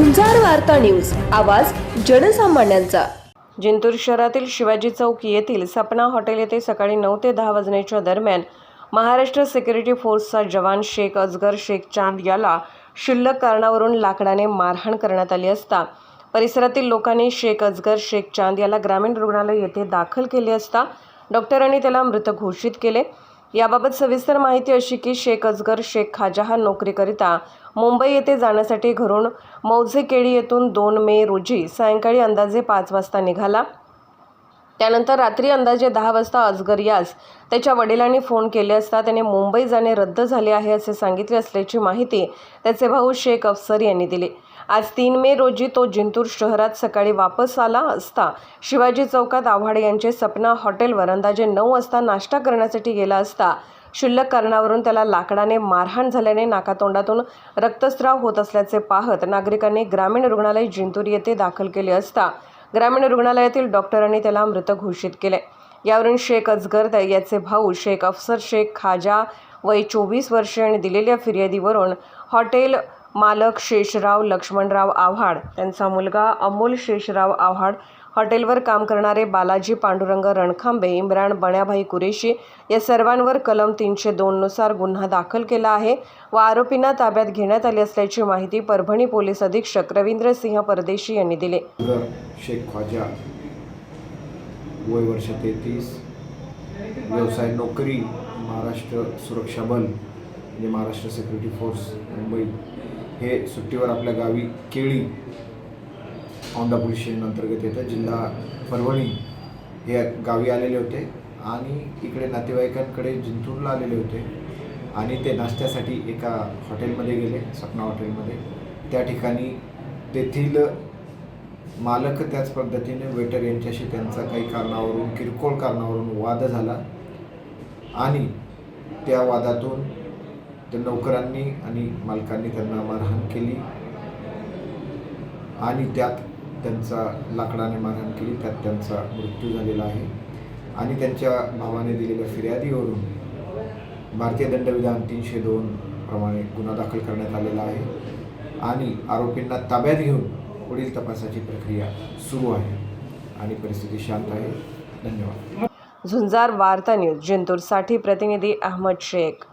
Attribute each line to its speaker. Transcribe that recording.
Speaker 1: वार्ता न्यूज आवाज जनसामान्यांचा. जिंतूर शहरातील शिवाजी चौक येथील सपना हॉटेल येथे सकाळी नऊ ते दहा वाजण्याच्या दरम्यान महाराष्ट्र सिक्युरिटी फोर्सचा जवान शेख अजगर शेख चांद याला शिल्लक कारणावरून लाकडाने मारहाण करण्यात आली असता परिसरातील लोकांनी शेख अजगर शेख चांद याला ग्रामीण रुग्णालय येथे दाखल केले असता डॉक्टरांनी त्याला मृत घोषित केले. याबाबत सविस्तर माहिती अशी की शेख अजगर शेख खाजहान नोकरीकरिता मुंबई येथे जाण्यासाठी घरून मौजे केळी येथून दोन मे रोजी सायंकाळी अंदाजे पाच वाजता निघाला. त्यानंतर रात्री अंदाजे दहा वाजता अजगर यास त्याच्या वडिलांनी फोन केले असता त्याने मुंबई जाणे रद्द झाले आहे असे सांगितले असल्याची माहिती त्याचे भाऊ शेख अफसर यांनी दिली. आज तीन मे रोजी तो जिंतूर शहरात सकाळी वापस आला असता शिवाजी चौकात आव्हाडे यांचे सपना हॉटेलवर अंदाजे नऊ वाजता नाश्ता करण्यासाठी गेला असता शिल्लक कारणावरून त्याला लाकडाने मारहाण झाल्याने नाकातोंडातून रक्तस्राव होत असल्याचे पाहत नागरिकांनी ग्रामीण रुग्णालय जिंतूर येथे दाखल केले असता ग्रामीण रुग्णालयातील डॉक्टरांनी त्याला मृत घोषित केले. यावरून शेख अजगर याचे भाऊ शेख अफसर शेख खाजा वय चोवीस वर्षे आणि दिलेल्या फिर्यादीवरून हॉटेल मालक शेषराव लक्ष्मणराव आव्हाड त्यांचा मुलगा अमोल शेषराव आव्हाड हॉटेलवर काम करणारे बालाजी पांडुरंग रणखांबे इम्रान बण्याभाई कुरेशी या सर्वांवर कलम तीनशे दोननुसार गुन्हा दाखल केला आहे व आरोपींना ताब्यात घेण्यात आली असल्याची माहिती परभणी पोलीस अधीक्षक रवींद्र सिंह परदेशी यांनी दिली.
Speaker 2: शेख ख्वाजा वय वर्ष तेहतीस व्यवसाय नोकरी महाराष्ट्र सुरक्षा बल म्हणजे महाराष्ट्र सिक्युरिटी फोर्स मुंबई. हे सुट्टीवर आपल्या गावी केळी औंधा पोलीस स्टेशन अंतर्गत येतं. जिल्हा परभणी हे गावी आलेले होते आणि इकडे नातेवाईकांकडे जिंतूरला आलेले होते. आणि ते नाश्त्यासाठी एका हॉटेलमध्ये गेले सपना हॉटेलमध्ये. त्या ठिकाणी तेथील मालक त्याच पद्धतीने वेटर यांच्याशी त्यांचा काही कारणावरून किरकोळ कारणावरून वाद झाला. आणि त्या वादातून त्या नोकरांनी आणि मालकांनी त्यांना मारहाण केली. आणि त्यात त्यांचा लाकडाने मारहाण केली त्यात त्यांचा मृत्यू झालेला आहे. आणि त्यांच्या भावाने दिलेल्या फिर्यादीवरून भारतीय दंडविधान तीनशे दोन प्रमाणे गुन्हा दाखल करण्यात आलेला आहे. आणि आरोपींना ताब्यात घेऊन पुढील तपासाची प्रक्रिया सुरू आहे. आणि परिस्थिती शांत आहे. धन्यवाद.
Speaker 1: झुंजार वार्ता न्यूज जिंतूरसाठी प्रतिनिधी अहमद शेख.